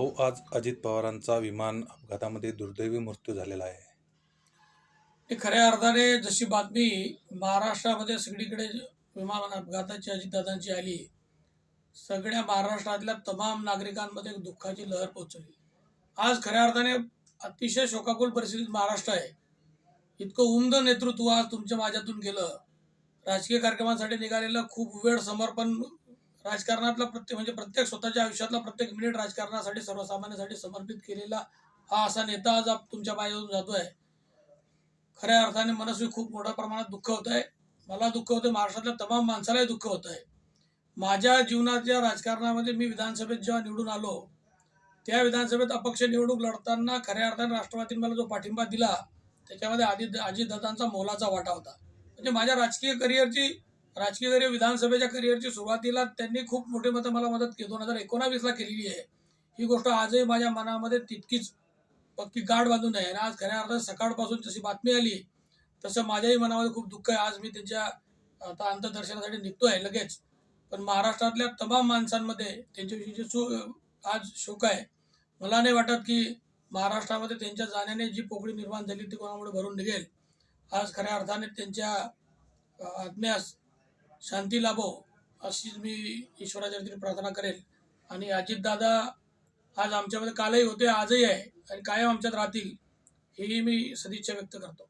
भाऊ आज अजित पवारांचा विमान अपघातामध्ये दुर्दैवी मृत्यू झालेला आहे. हे खऱ्या अर्थाने जशी बातमी महाराष्ट्रामध्ये सगळीकडे विमान अपघाताची अजितदादांची आली सगळ्या महाराष्ट्रातल्या तमाम नागरिकांमध्ये दुःखाची लहर पोचली आज खऱ्या अर्थाने अतिशय शोकाकुल परिस्थितीत महाराष्ट्र आहे. इतकं उमद नेतृत्व आज तुमच्या माझ्यातून गेलं. राजकीय कार्यक्रमांसाठी निघालेलं खूप वेळ समर्पण राजकारणातला प्रत्येक म्हणजे प्रत्येक स्वतःच्या आयुष्यातला प्रत्येक मिनिट राजकारणासाठी सर्वसामान्यासाठी समर्पित केलेला हा असा नेता आज आप- तुमच्या माझ्यातून जातोय. खऱ्या अर्थाने मनस्वी खूप मोठ्या प्रमाणात दुःख होत आहे मला दुःख होतं महाराष्ट्रातल्या तमाम माणसालाही दुःख होत आहे माझ्या जीवनाच्या राजकारणामध्ये मी विधानसभेत जेव्हा निवडून आलो त्या विधानसभेत अपक्ष निवडणूक लढताना खऱ्या अर्थाने राष्ट्रवादीने मला जो पाठिंबा दिला त्याच्यामध्ये आदित अजितदादांचा मोलाचा वाटा होता. म्हणजे माझ्या राजकीय करिअरची राजकीय विधानसभेच्या करिअरची सुरुवातीला त्यांनी खूप मोठे मतं मला मदत केली. दोन हजार एकोणावीसला केलेली आहे. ही गोष्ट आजही माझ्या मनामध्ये तितकीच पक्की गाठ बांधून आहे. आणि आज खऱ्या अर्थात सकाळपासून जशी बातमी आली तसं माझ्याही मनामध्ये खूप दुःख आहे. आज मी त्यांच्या आता अंतदर्शनासाठी निघतो आहे लगेच. पण महाराष्ट्रातल्या तमाम माणसांमध्ये त्यांच्याविषयीचे सु आज शोक आहे मला नाही वाटत की महाराष्ट्रामध्ये त्यांच्या जाण्याने जी पोकळी निर्माण झाली ती कोणामुळे भरून निघेल. आज खऱ्या अर्थाने त्यांच्या आत्म्यास शांती लाभो अशीच मी ईश्वराच्या वतीने प्रार्थना करेल. आणि अजितदादा आज आमच्यामध्ये कालही होते आजही आहे आणि कायम आमच्यात राहतील ही मी सदिच्छा व्यक्त करतो.